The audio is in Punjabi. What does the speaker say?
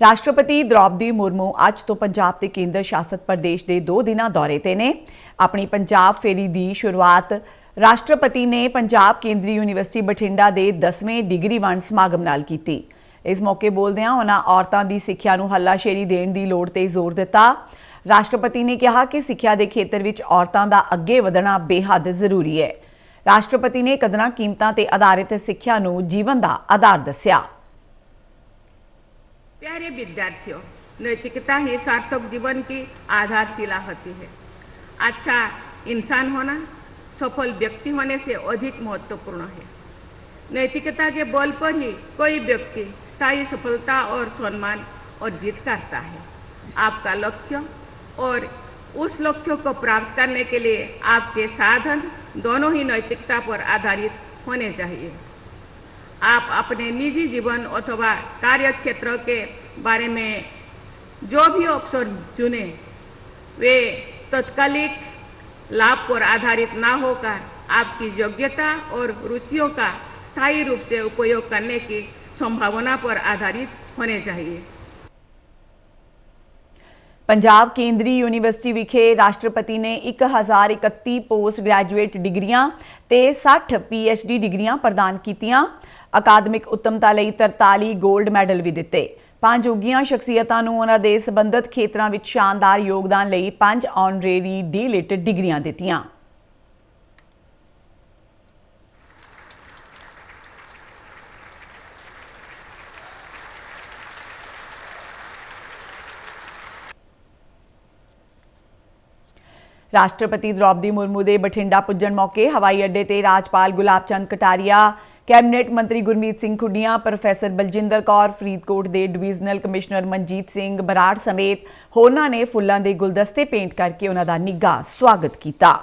ਰਾਸ਼ਟਰਪਤੀ ਦ੍ਰੌਪਦੀ ਮੁਰਮੂ ਅੱਜ ਤੋਂ ਪੰਜਾਬ ਤੇ ਕੇਂਦਰ ਸ਼ਾਸਤ ਪ੍ਰਦੇਸ਼ ਦੇ 2 ਦਿਨਾਂ ਦੌਰੇ ਤੇ ਨੇ। ਆਪਣੀ ਪੰਜਾਬ ਫੇਰੀ ਦੀ ਸ਼ੁਰੂਆਤ ਰਾਸ਼ਟਰਪਤੀ ਨੇ ਪੰਜਾਬ ਕੇਂਦਰੀ ਯੂਨੀਵਰਸਿਟੀ ਬਠਿੰਡਾ ਦੇ 10ਵੇਂ ਡਿਗਰੀ ਵੰਡ ਸਮਾਗਮ ਨਾਲ ਕੀਤੀ। ਇਸ ਮੌਕੇ ਬੋਲਦਿਆਂ ਉਹਨਾਂ ਔਰਤਾਂ ਦੀ ਸਿੱਖਿਆ ਨੂੰ ਹੱਲਾਸ਼ੇਰੀ ਦੇਣ ਦੀ ਲੋੜ ਤੇ ਜ਼ੋਰ ਦਿੱਤਾ। ਰਾਸ਼ਟਰਪਤੀ ਨੇ ਕਿਹਾ ਕਿ ਸਿੱਖਿਆ ਦੇ ਖੇਤਰ ਵਿੱਚ ਔਰਤਾਂ ਦਾ ਅੱਗੇ ਵਧਣਾ ਬੇਹੱਦ ਜ਼ਰੂਰੀ ਹੈ। ਰਾਸ਼ਟਰਪਤੀ ਨੇ ਕਦਰਾਂ ਕੀਮਤਾਂ ਤੇ ਆਧਾਰਿਤ ਸਿੱਖਿਆ ਨੂੰ ਜੀਵਨ ਦਾ ਆਧਾਰ ਦੱਸਿਆ। प्यारे विद्यार्थियों, नैतिकता ही सार्थक जीवन की आधारशिला होती है। अच्छा इंसान होना, सफल व्यक्ति होने से अधिक महत्वपूर्ण है। नैतिकता के बल पर ही कोई व्यक्ति स्थायी सफलता और सम्मान अर्जित करता है। आपका लक्ष्य और उस लक्ष्य को प्राप्त करने के लिए आपके साधन दोनों ही नैतिकता पर आधारित होने चाहिए। आप अपने निजी जीवन अथवा कार्य क्षेत्र के बारे में जो भी अवसर चुने, वे तत्कालिक लाभ पर आधारित ना होकर आपकी योग्यता और रुचियों का स्थायी रूप से उपयोग करने की संभावना पर आधारित होने चाहिए। ਪੰਜਾਬ ਕੇਂਦਰੀ ਯੂਨੀਵਰਸਿਟੀ ਵਿਖੇ ਰਾਸ਼ਟਰਪਤੀ ਨੇ 1031 ਪੋਸਟ ਗ੍ਰੈਜੂਏਟ ਡਿਗਰੀਆਂ ਤੇ 60 ਪੀਐਚਡੀ ਡਿਗਰੀਆਂ ਪ੍ਰਦਾਨ ਕੀਤੀਆਂ। ਅਕਾਦਮਿਕ ਉੱਤਮਤਾ ਲਈ 43 골ਡ ਮੈਡਲ ਵੀ ਦਿੱਤੇ। ਪੰਜ ਉੱਗੀਆਂ ਸ਼ਖਸੀਅਤਾਂ ਨੂੰ ਉਹਨਾਂ ਦੇ ਸੰਬੰਧਿਤ ਖੇਤਰਾਂ ਵਿੱਚ ਸ਼ਾਨਦਾਰ ਯੋਗਦਾਨ ਲਈ ਪੰਜ ਆਨਰੇਰੀ ਡੀਲਿਟ ਡਿਗਰੀਆਂ ਦਿੱਤੀਆਂ। ਰਾਸ਼ਟਰਪਤੀ ਦ੍ਰੌਪਦੀ ਮੁਰਮੂ ਦੇ ਬਠਿੰਡਾ ਪੁੱਜਣ ਮੌਕੇ ਹਵਾਈ ਅੱਡੇ ਤੇ ਰਾਜਪਾਲ ਗੁਲਾਬ ਚੰਦ ਕਟਾਰੀਆ, ਕੈਬਨਿਟ ਮੰਤਰੀ ਗੁਰਮੀਤ ਸਿੰਘ ਖੁੱਡੀਆਂ, ਪ੍ਰੋਫੈਸਰ ਬਲਜਿੰਦਰ ਕੌਰ, ਫਰੀਦਕੋਟ ਦੇ ਡਿਵੀਜ਼ਨਲ ਕਮਿਸ਼ਨਰ ਮਨਜੀਤ ਸਿੰਘ ਬਰਾੜ ਸਮੇਤ ਹੋਰਨਾਂ ਨੇ ਫੁੱਲਾਂ ਦੇ ਗੁਲਦਸਤੇ ਪੇਂਟ ਕਰਕੇ ਉਹਨਾਂ ਦਾ ਨਿੱਘਾ ਸਵਾਗਤ ਕੀਤਾ।